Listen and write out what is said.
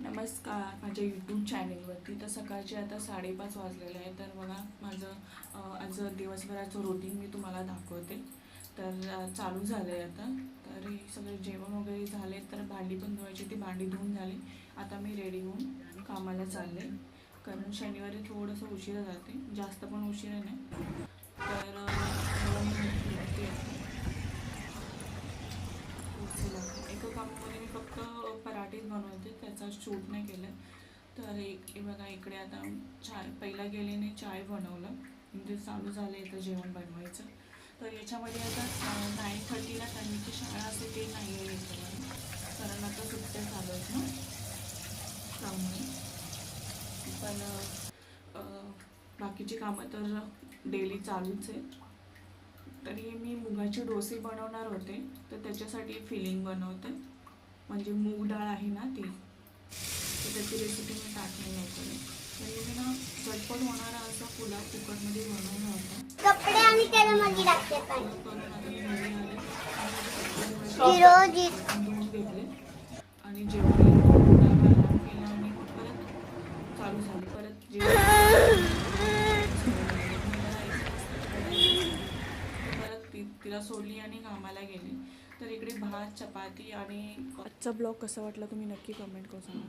नमस्कार माझ्या यूट्यूब चॅनेलवरती तर सकाळचे आता साडेपाच वाजलेले आहे तर बघा माझं आज दिवसभराचं रुटीन मी तुम्हाला दाखवते. तर चालू झालं आहे आता. तर हे सगळे जेवण वगैरे झाले तर भांडी पण धुवायची ती भांडी धुवून झाली. आता मी रेडी होऊन कामाला चालले. कारण शनिवारी थोडंसं उशिरा जाते. जास्त पण उशिरा नाही. तर अं, मी निघते आता. चला, एका मी फक्त पराठेच बनवते त्याचा शूट नाही केलं. तर एक बघा इकडे आता चाय पहिला गेलेने चाय बनवलं. म्हणजे चालू झालं आहे जेवण बनवायचं. तर याच्यामध्ये आता नाईन थर्टीला त्यांची शाळा असते ते नाही आहे याच्यामध्ये कारण आता सुट्ट्या चालू आहेत ना. त्यामुळे. पण बाकीची कामं तर डेली चालूच आहेत. तरी मी मुगाची डोसे बनवणार होते तर त्याच्यासाठी फिलिंग बनवते. म्हणजे मूग डाळ आहे ना ती तर त्याची रेसिपी मी टाकली करत तरी मी ना झटपट होणारा असा पुलाव कुकरमध्ये बनवला होता. कपडे आणि तेलामध्ये टाकते पाणी. आणि घेतले. आणि परत चालू झाली. परत जेवण नोकरीला सोडली आणि कामाला गेली. तर इकडे भात चपाती आणि आजचा ब्लॉग कसा वाटला तुम्ही नक्की कमेंट करून सांगा.